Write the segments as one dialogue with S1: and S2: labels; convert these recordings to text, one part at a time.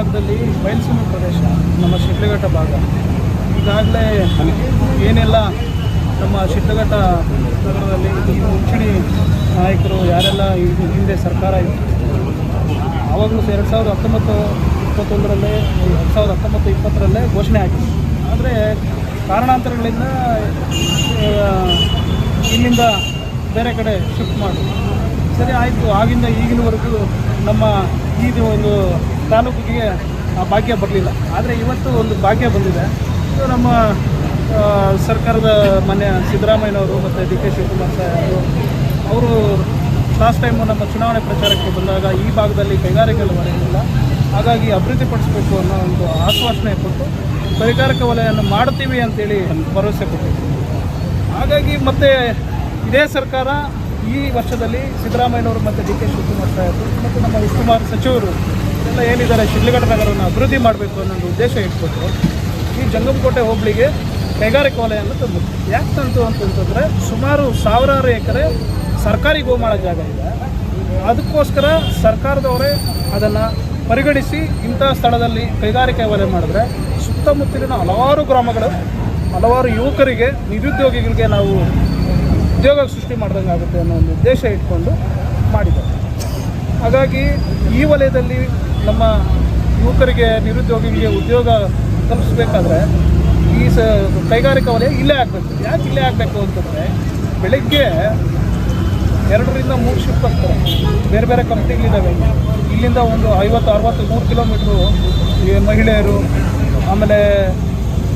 S1: ಭಾಗದಲ್ಲಿ ಬಯಲುಸೀಮೆ ಪ್ರದೇಶ, ನಮ್ಮ ಶಿಡ್ಲಘಟ್ಟ ಭಾಗ. ಈಗಾಗಲೇ ಏನೆಲ್ಲ ನಮ್ಮ ಶಿಡ್ಲಘಟ್ಟ ನಗರದಲ್ಲಿ ಮುಂಚೂಣಿ ನಾಯಕರು ಯಾರೆಲ್ಲ ಹಿಂದೆ ಸರ್ಕಾರ ಇತ್ತು? ಆವಾಗಲೂ ಎರಡು ಸಾವಿರದ ಹತ್ತೊಂಬತ್ತು ಇಪ್ಪತ್ತೊಂದರಲ್ಲೇ, ಎರಡು ಸಾವಿರದ ಹತ್ತೊಂಬತ್ತು ಇಪ್ಪತ್ತರಲ್ಲೇ ಘೋಷಣೆ ಆಗಿದೆ ಆದರೆ ಕಾರಣಾಂತರಗಳಿಂದ ಇಲ್ಲಿಂದ ಬೇರೆ ಕಡೆ ಶಿಫ್ಟ್ ಮಾಡಿ ಸರಿ, ಆಯಿತು. ಆಗಿಂದ ಈಗಿನವರೆಗೂ ನಮ್ಮ ಈ ಒಂದು ತಾಲೂಕಿಗೆ ಆ ಭಾಗ್ಯ ಬರಲಿಲ್ಲ. ಆದರೆ ಇವತ್ತು ಒಂದು ಭಾಗ್ಯ ಬಂದಿದೆ. ಇದು ನಮ್ಮ ಸರ್ಕಾರದ ಮನೆ, ಸಿದ್ದರಾಮಯ್ಯನವರು ಮತ್ತು ಡಿ ಕೆ ಶಿವಕುಮಾರ್ ಸಾಹೇಬರು ಅವರು ಲಾಸ್ಟ್ ಟೈಮು ನಮ್ಮ ಚುನಾವಣೆ ಪ್ರಚಾರಕ್ಕೆ ಬಂದಾಗ ಈ ಭಾಗದಲ್ಲಿ ಕೈಗಾರಿಕೆಗಳು ಬರೆಯಲಿಲ್ಲ ಹಾಗಾಗಿ ಅಭಿವೃದ್ಧಿಪಡಿಸಬೇಕು ಅನ್ನೋ ಒಂದು ಆಶ್ವಾಸನೆ ಕೊಟ್ಟು ಕೈಗಾರಿಕಾ ವಲಯವನ್ನು ಮಾಡ್ತೀವಿ ಅಂತೇಳಿ ಭರವಸೆ ಕೊಟ್ಟಿದ್ದರು ಹಾಗಾಗಿ ಮತ್ತೆ ಇದೇ ಸರ್ಕಾರ ಈ ವರ್ಷದಲ್ಲಿ ಸಿದ್ದರಾಮಯ್ಯನವರು ಮತ್ತು ಡಿ ಕೆ ಶಿವಕುಮಾರ್ ಸಾಹೇಬರು ಮತ್ತು ನಮ್ಮ ವಿಷ್ಣುಮಾರ್ ಸಚಿವರು ಎಲ್ಲ ಏನಿದ್ದಾರೆ ಶಿಡ್ಲಘಟ್ಟ ನಗರವನ್ನು ಅಭಿವೃದ್ಧಿ ಮಾಡಬೇಕು ಅನ್ನೋ ಉದ್ದೇಶ ಇಟ್ಬಿಟ್ಟು ಈ ಜಂಗಮಕೋಟೆ ಹೋಬಳಿಗೆ ಕೈಗಾರಿಕಾ ವಲಯವನ್ನು ತಂದು ಯಾಕೆ ತಂತು ಅಂತಂತಂದರೆ ಸುಮಾರು ಸಾವಿರಾರು ಎಕರೆ ಸರ್ಕಾರಿ ಗೋಮಾಳ ಜಾಗ ಇದೆ. ಅದಕ್ಕೋಸ್ಕರ ಸರ್ಕಾರದವರೇ ಅದನ್ನು ಪರಿಗಣಿಸಿ ಇಂಥ ಸ್ಥಳದಲ್ಲಿ ಕೈಗಾರಿಕೆ ವಲಯ ಮಾಡಿದ್ರೆ ಸುತ್ತಮುತ್ತಲಿನ ಹಲವಾರು ಗ್ರಾಮಗಳು, ಹಲವಾರು ಯುವಕರಿಗೆ, ನಿರುದ್ಯೋಗಿಗಳಿಗೆ ನಾವು ಉದ್ಯೋಗ ಸೃಷ್ಟಿ ಮಾಡ್ದಂಗೆ ಆಗುತ್ತೆ ಅನ್ನೋ ಒಂದು ಉದ್ದೇಶ ಇಟ್ಕೊಂಡು ಮಾಡಿದ್ದಾರೆ. ಹಾಗಾಗಿ ಈ ವಲಯದಲ್ಲಿ ನಮ್ಮ ಯುವಕರಿಗೆ ನಿರುದ್ಯೋಗಿಗಳಿಗೆ ಉದ್ಯೋಗ ಕಲ್ಪಿಸ್ಬೇಕಾದ್ರೆ ಈ ಸ ಕೈಗಾರಿಕಾ ವಲಯ ಇಲ್ಲೇ ಆಗಬೇಕು. ಯಾಕೆ ಇಲ್ಲೇ ಆಗಬೇಕು ಅಂತಂದರೆ ಬೆಳಗ್ಗೆ ಎರಡರಿಂದ ಮೂರು ಶಿಫ್ಟ್ ಬರ್ತಾರೆ ಬೇರೆ ಬೇರೆ ಕಂಪ್ನಿಗಳಿದ್ದಾವೆ. ಇಲ್ಲಿಂದ ಒಂದು ಐವತ್ತು, ಅರವತ್ತು, ನೂರು ಕಿಲೋಮೀಟ್ರು ಮಹಿಳೆಯರು, ಆಮೇಲೆ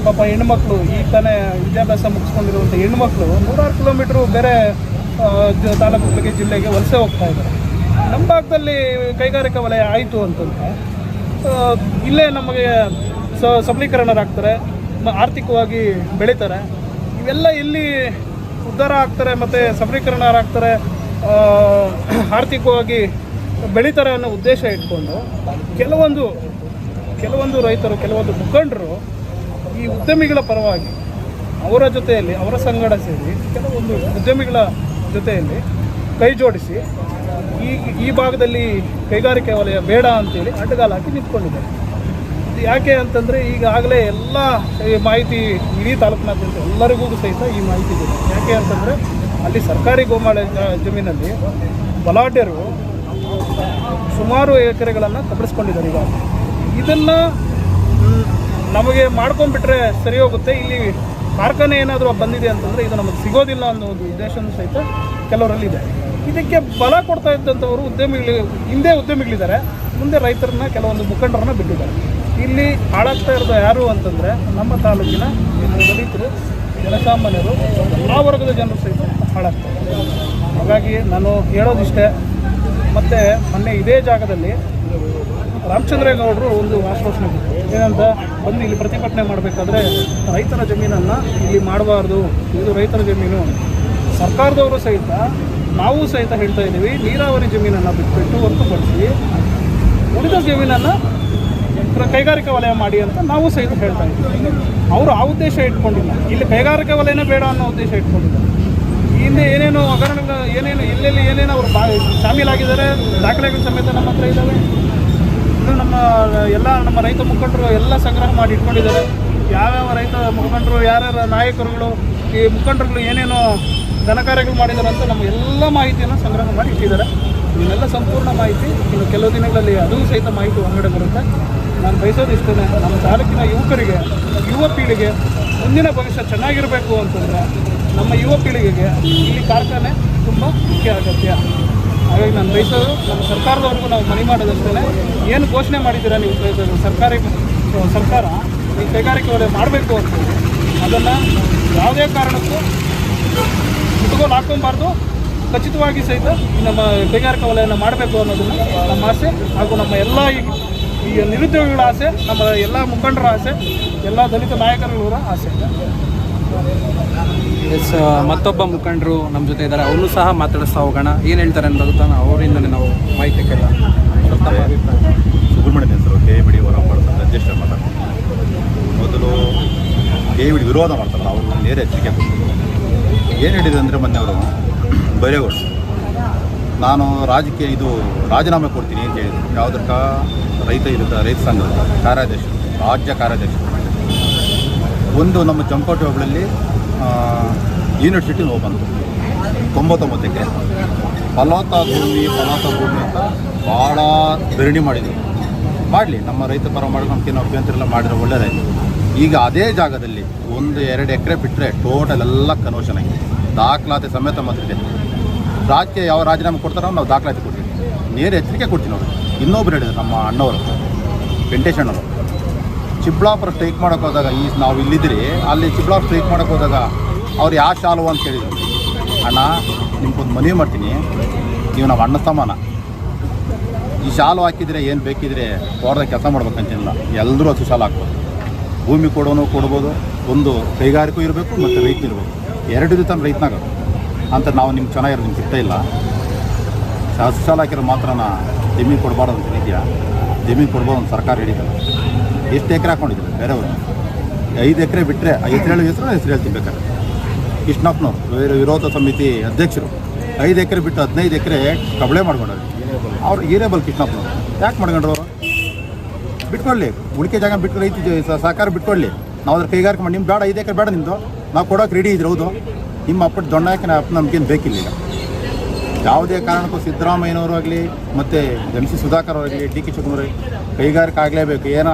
S1: ಪಾಪ ಹೆಣ್ಮಕ್ಳು, ಈ ತಾನೇ ವಿದ್ಯಾಭ್ಯಾಸ ಮುಗಿಸ್ಕೊಂಡಿರುವಂಥ ಹೆಣ್ಮಕ್ಳು ನೂರಾರು ಕಿಲೋಮೀಟ್ರು ಬೇರೆ ತಾಲೂಕುಗಳಿಗೆ, ಜಿಲ್ಲೆಗೆ ವಲಸೆ ಹೋಗ್ತಾ ಇದ್ದಾರೆ. ನಮ್ಮ ಭಾಗದಲ್ಲಿ ಕೈಗಾರಿಕಾ ವಲಯ ಆಯಿತು ಅಂತಂದರೆ ಇಲ್ಲೇ ನಮಗೆ ಸ ಸಬಲೀಕರಣರಾಗ್ತಾರೆ ಆರ್ಥಿಕವಾಗಿ ಬೆಳೀತಾರೆ. ಇವೆಲ್ಲ ಇಲ್ಲಿ ಉದ್ಧಾರ ಆಗ್ತಾರೆ ಮತ್ತು ಸಬಲೀಕರಣರಾಗ್ತಾರೆ ಆರ್ಥಿಕವಾಗಿ ಬೆಳೀತಾರೆ ಅನ್ನೋ ಉದ್ದೇಶ ಇಟ್ಕೊಂಡು ಕೆಲವೊಂದು ಕೆಲವೊಂದು ರೈತರು, ಕೆಲವೊಂದು ಮುಖಂಡರು ಈ ಉದ್ಯಮಿಗಳ ಪರವಾಗಿ ಅವರ ಜೊತೆಯಲ್ಲಿ, ಅವರ ಸಂಗಡ ಸೇರಿ ಕೆಲವೊಂದು ಉದ್ಯಮಿಗಳ ಜೊತೆಯಲ್ಲಿ ಕೈ ಜೋಡಿಸಿ ಈ ಈ ಭಾಗದಲ್ಲಿ ಕೈಗಾರಿಕೆ ವಲಯ ಬೇಡ ಅಂತೇಳಿ ಅಡ್ಡಗಾಲ ಹಾಕಿ ನಿಂತ್ಕೊಂಡಿದ್ದಾರೆ. ಯಾಕೆ ಅಂತಂದರೆ ಈಗಾಗಲೇ ಎಲ್ಲ ಈ ಮಾಹಿತಿ ಇಡೀ ತಾಲೂಕಿನಾದ್ಯಂತ ಎಲ್ಲರಿಗೂ ಸಹಿತ ಈ ಮಾಹಿತಿ ಇದೆ. ಯಾಕೆ ಅಂತಂದರೆ ಅಲ್ಲಿ ಸರ್ಕಾರಿ ಗೋಮಾಳ ಜಮೀನಲ್ಲಿ ಬಲಾಢ್ಯರು ಸುಮಾರು ಎಕರೆಗಳನ್ನು ಕಬಳಿಸ್ಕೊಂಡಿದ್ದಾರೆ ಈಗ. ಇದನ್ನು ನಮಗೆ ಮಾಡ್ಕೊಂಡ್ಬಿಟ್ರೆ ಸರಿ ಹೋಗುತ್ತೆ. ಇಲ್ಲಿ ಕಾರ್ಖಾನೆ ಏನಾದರೂ ಬಂದಿದೆ ಅಂತಂದರೆ ಇದು ನಮಗೆ ಸಿಗೋದಿಲ್ಲ ಅನ್ನೋ ಒಂದು ಉದ್ದೇಶವೂ ಸಹಿತ ಕೆಲವರಲ್ಲಿದೆ ಇದಕ್ಕೆ ಬಲ ಕೊಡ್ತಾ ಇದ್ದಂಥವರು ಉದ್ಯಮಿಗಳು, ಹಿಂದೆ ಉದ್ಯಮಿಗಳಿದ್ದಾರೆ. ಮುಂದೆ ರೈತರನ್ನ, ಕೆಲವೊಂದು ಮುಖಂಡರನ್ನ ಬಿಟ್ಟಿದ್ದಾರೆ. ಇಲ್ಲಿ ಹಾಳಾಗ್ತಾ ಇರೋದು ಯಾರು ಅಂತಂದರೆ ನಮ್ಮ ತಾಲೂಕಿನ ದಲಿತರು, ಜನಸಾಮಾನ್ಯರು, ಆ ವರ್ಗದ ಜನರು ಸಹಿತ ಹಾಳಾಗ್ತಾ ಇದ್ದಾರೆ. ಹಾಗಾಗಿ ನಾನು ಹೇಳೋದಿಷ್ಟೇ, ಮತ್ತು ಮೊನ್ನೆ ಇದೇ ಜಾಗದಲ್ಲಿ ರಾಮಚಂದ್ರೇಗೌಡರು ಒಂದು ಆಶ್ವಾಸನೆ ಏನಂತ ಬಂದು ಇಲ್ಲಿ ಪ್ರತಿಭಟನೆ ಮಾಡಬೇಕಾದ್ರೆ ರೈತರ ಜಮೀನನ್ನು ಇಲ್ಲಿ ಮಾಡಬಾರ್ದು, ಇದು ರೈತರ ಜಮೀನು. ಸರ್ಕಾರದವರು ಸಹಿತ ನಾವು ಸಹಿತ ಹೇಳ್ತಾ ಇದ್ದೀವಿ, ನೀರಾವರಿ ಜಮೀನನ್ನು ಬಿಟ್ಬಿಟ್ಟು ಹೊರತುಪಡಿಸಿ ಉಳಿದ ಜಮೀನನ್ನು ಕೈಗಾರಿಕಾ ವಲಯ ಮಾಡಿ ಅಂತ ನಾವು ಸಹಿತ ಹೇಳ್ತಾ ಇದ್ದೀವಿ. ಅವರು ಆ ಉದ್ದೇಶ ಇಟ್ಕೊಂಡಿಲ್ಲ. ಇಲ್ಲಿ ಕೈಗಾರಿಕಾ ವಲಯನೇ ಬೇಡ ಅನ್ನೋ ಉದ್ದೇಶ ಇಟ್ಕೊಂಡಿಲ್ಲ. ಹಿಂದೆ ಏನೇನು ಹಗರಣಗಳು ಏನೇನು ಎಲ್ಲೆಲ್ಲಿ ಏನೇನು ಅವರು ಬಾ ಶಾಮೀಲಾಗಿದ್ದಾರೆ, ದಾಖಲೆಗಳು ಸಮೇತ ನಮ್ಮ ಹತ್ರ ಇದ್ದಾವೆ. ಇನ್ನು ನಮ್ಮ ಎಲ್ಲ ನಮ್ಮ ರೈತ ಮುಖಂಡರು ಎಲ್ಲ ಸಂಗ್ರಹ ಮಾಡಿ ಇಟ್ಕೊಂಡಿದ್ದಾರೆ. ಯಾವ್ಯಾವ ರೈತ ಮುಖಂಡರು, ಯಾರ್ಯಾರ ನಾಯಕರುಗಳು, ಈ ಮುಖಂಡರುಗಳು ಏನೇನೋ ಘನಕಾರ್ಯಗಳು ಮಾಡಿದ್ದಾರೆ ಅಂತ ನಮ್ಮ ಎಲ್ಲ ಮಾಹಿತಿಯನ್ನು ಸಂಗ್ರಹ ಮಾಡಿ ಇಟ್ಟಿದ್ದಾರೆ. ಇವನ್ನೆಲ್ಲ ಸಂಪೂರ್ಣ ಮಾಹಿತಿ ಇನ್ನು ಕೆಲವು ದಿನಗಳಲ್ಲಿ ಅದು ಸಹಿತ ಮಾಹಿತಿ ಹೊರಗಡೆ ಬರುತ್ತೆ. ನಾನು ಬಯಸೋದು ಇಷ್ಟೇ ನಮ್ಮ ತಾಲೂಕಿನ ಯುವಕರಿಗೆ, ಯುವ ಪೀಳಿಗೆ ಮುಂದಿನ ಭವಿಷ್ಯ ಚೆನ್ನಾಗಿರಬೇಕು ಅಂತಂದರೆ ನಮ್ಮ ಯುವ ಪೀಳಿಗೆಗೆ ಇಲ್ಲಿ ಕಾರ್ಖಾನೆ ತುಂಬ ಮುಖ್ಯ ಅಗತ್ಯ. ಹಾಗಾಗಿ ನಾನು ಬಯಸೋದು ನಮ್ಮ ಸರ್ಕಾರದವರೆಗೂ ನಾವು ಮನೆ ಮಾಡೋದಷ್ಟೇ ಏನು ಘೋಷಣೆ ಮಾಡಿದ್ದೀರಾ ನೀವು ಸರ್ಕಾರಿ ಸರ್ಕಾರ ಈ ಕೈಗಾರಿಕೆ ಮಾಡಬೇಕು ಅಂತ. ಅದನ್ನು ಯಾವುದೇ ಕಾರಣಕ್ಕೂ ಮುಟ್ಟುಗೋಲು ಹಾಕ್ಕೊಬಾರ್ದು. ಖಚಿತವಾಗಿ ಸಹಿತ ನಮ್ಮ ಕೈಗಾರಿಕಾ ವಲಯನ ಮಾಡಬೇಕು ಅನ್ನೋದನ್ನು ನಮ್ಮ ಆಸೆ ಹಾಗೂ ನಮ್ಮ ಎಲ್ಲ ಈ ಈ ನಿರುದ್ಯೋಗಿಗಳ ಆಸೆ ನಮ್ಮ ಎಲ್ಲ ಮುಖಂಡರ ಆಸೆ ಎಲ್ಲ ದಲಿತ ನಾಯಕರುಗಳ ಆಸೆ.
S2: ಎಸ್ ಮತ್ತೊಬ್ಬ ಮುಖಂಡರು ನಮ್ಮ ಜೊತೆ ಇದ್ದಾರೆ. ಅವರು ಸಹ ಮಾತಾಡಿಸ್ತಾ ಹೋಗೋಣ. ಏನು ಹೇಳ್ತಾರೆ ಅನ್ನೋದನ್ನ ಅವರಿಂದಲೇ ನಾವು ಮಾಹಿತಿ ಕೇಳ
S3: ಸುಬ್ರಹ್ಮಣ್ಯ ಹೆಸರು ಕೆ ಬಿಡಿ ಹೊರಪಡ್ತ ಅಧ್ಯಕ್ಷ ಮಾತಾಡ್ತಾರೆ. ಮೊದಲು ಕೆ ಬಿಡಿ ವಿರೋಧ ಮಾಡ್ತಾರಲ್ಲ ಅವರು ನೇರ ಎಚ್ಚರಿಕೆ ಕೊಡ್ತಾರೆ. ಏನು ಹೇಳಿದೆ ಅಂದರೆ ಮೊನ್ನೆ ಅವರು? ಬೈರೇಗೌಡ. ನಾನು ರಾಜಕೀಯ, ಇದು ರಾಜೀನಾಮೆ ಕೊಡ್ತೀನಿ ಅಂತ ಹೇಳಿದರು. ಯಾವುದಕ್ಕ? ರೈತ ಇರುತ್ತೆ ರೈತ ಸಂಘದ ಕಾರ್ಯಾಧ್ಯಕ್ಷರು, ರಾಜ್ಯ ಕಾರ್ಯಾಧ್ಯಕ್ಷರು. ಒಂದು ನಮ್ಮ ಚಂಪೋಟಿ ಹೋಬಳಿಯಲ್ಲಿ ಯೂನಿವರ್ಸಿಟಿ ನೋವು ಬಂತು. ತೊಂಬತ್ತೊಂಬತ್ತಕ್ಕೆ. ಫಲವತ್ತ ಭೂಮಿ ಫಲವತ್ತ ಭೂಮಿ ಅಂತ ಭಾಳ ಧರಣಿ ಮಾಡಿದರು. ಮಾಡಲಿ, ನಮ್ಮ ರೈತ ಪರ ಮಾಡಿ ನಮ್ಗೇನು ಅಭ್ಯಂತರ ಎಲ್ಲ ಮಾಡಿದ್ರೆ ಒಳ್ಳೆಯದಾಯ್ತು ಈಗ ಅದೇ ಜಾಗದಲ್ಲಿ ಒಂದು ಎರಡು ಎಕರೆ ಬಿಟ್ಟರೆ ಟೋಟಲ್ ಎಲ್ಲ ಕನ್ವರ್ಷನ್ ಆಗಿದೆ. ದಾಖಲಾತಿ ಸಮೇತ ಮಾತ್ರ ರಾಜ್ಯ ಯಾವ ರಾಜೀನಾಮೆ ಕೊಡ್ತಾರೋ ನಾವು ದಾಖಲಾತಿ ಕೊಡ್ತೀವಿ. ನೇರ ಎಚ್ಚರಿಕೆ ಕೊಡ್ತೀವಿ ನೋಡಿ ಇನ್ನೊಬ್ರು ಹೇಳಿದ್ರು ನಮ್ಮ ಅಣ್ಣವರು, ವೆಂಕಟೇಶಣ್ಣವರು. ಚಿಬ್ಳಾಪುರ ಸ್ಟ್ರೈಕ್ ಮಾಡೋಕೆ ಹೋದಾಗ ಈ ನಾವು ಇಲ್ಲಿದ್ರಿ ಅಲ್ಲಿ ಚಿಬ್ಳಾಪುರ ಸ್ಟ್ರೈಕ್ ಮಾಡೋಕೆ ಹೋದಾಗ ಅವ್ರು ಯಾವ ಶಾಲು ಅಂತ ಹೇಳಿದರು ಅಣ್ಣ, ನಿಮ್ಗೊಂದು ಮನವಿ ಮಾಡ್ತೀನಿ. ನೀವು ನಾವು ಅಣ್ಣ ಸಮಾನ. ಈ ಶಾಲು ಹಾಕಿದರೆ ಏನು ಬೇಕಿದ್ರೆ ತೋಟದಾಗ ಕೆಲಸ ಮಾಡ್ಬೇಕಂತಿಲ್ಲ. ಎಲ್ಲರೂ ಹಸು ಶಾಲು ಹಾಕ್ಬೋದು. ಭೂಮಿ ಕೊಡೋನು ಕೊಡ್ಬೋದು, ಒಂದು ಕೈಗಾರಿಕೆ ಇರಬೇಕು ಮತ್ತು ರೈತ ಇರಬೇಕು ಎರಡು ಇದ್ದು ರೈತನಾಗ. ಅಂತ ನಾವು ನಿಮ್ಗೆ ಚೆನ್ನಾಗಿರೋದು ನಿಮ್ಗೆ ಸಿಗ್ತಾ ಇಲ್ಲ. ಸಾಲ ಹಾಕಿರೋ ಮಾತ್ರನ ಜಮೀನು ಕೊಡಬಾರ್ದು ಅಂತ ಇದೆಯಾ ಜಮೀನು ಕೊಡ್ಬೋದು ಅಂತ ಸರ್ಕಾರ ಹಿಡಿತಲ್ಲ ಎಷ್ಟು ಎಕರೆ ಹಾಕೊಂಡಿದ್ರು ಬೇರೆಯವರು? ಐದು ಎಕರೆ ಬಿಟ್ಟರೆ ಐದು ಹೇಳಿ, ಹೆಸರು ಹೆಸರು ಹೇಳ್ತೀನಿ ಬೇಕಾದ್ರೆ ಕೃಷ್ಣಪ್ಪನವ್ರು ವಿರೋಧ ಸಮಿತಿ ಅಧ್ಯಕ್ಷರು, ಐದು ಎಕರೆ ಬಿಟ್ಟು ಹದಿನೈದು ಎಕರೆ ಕಬಳೆ ಮಾಡ್ಕೊಂಡ್ರು ಅವ್ರು ಈರೇಬಲ್ ಕೃಷ್ಣಪ್ಪನವ್ರು ಯಾಕೆ ಮಾಡ್ಕೊಂಡ್ರು ಬಿಟ್ಕೊಳ್ಳಿ. ಉಳಿಕೆ ಜಾಗ ಬಿಟ್ಟು ರೈತ ಸಹಕಾರ ಬಿಟ್ಕೊಳ್ಳಿ. ನಾವು ಅದ್ರ ಕೈಗಾರಿಕೆ ಮಾಡಿ ನಿಮ್ಮ ಬೇಡ ಐದು ಎಕರೆ ಬೇಡ ನಿಮ್ಮದು ನಾವು ಕೊಡೋಕೆ ರೆಡಿ ಇದ್ರೆ ಹೌದು. ನಿಮ್ಮ ಅಪ್ಪಟ್ಟು ದೊಡ್ಡ ಹಾಕಿ ಅಪ್ಪ ನಮ್ಗೇನು ಬೇಕಿಲ್ಲ ಯಾವುದೇ ಕಾರಣಕ್ಕೂ ಸಿದ್ದರಾಮಯ್ಯನವರು ಆಗಲಿ, ಮತ್ತು ಎಂ ಸಿ ಸುಧಾಕರ್ ಆಗಲಿ, ಡಿ ಕೆ ಶಿವಕುಮಾರ್ ಕೈಗಾರಿಕೆ ಆಗಲೇಬೇಕು. ಏನೋ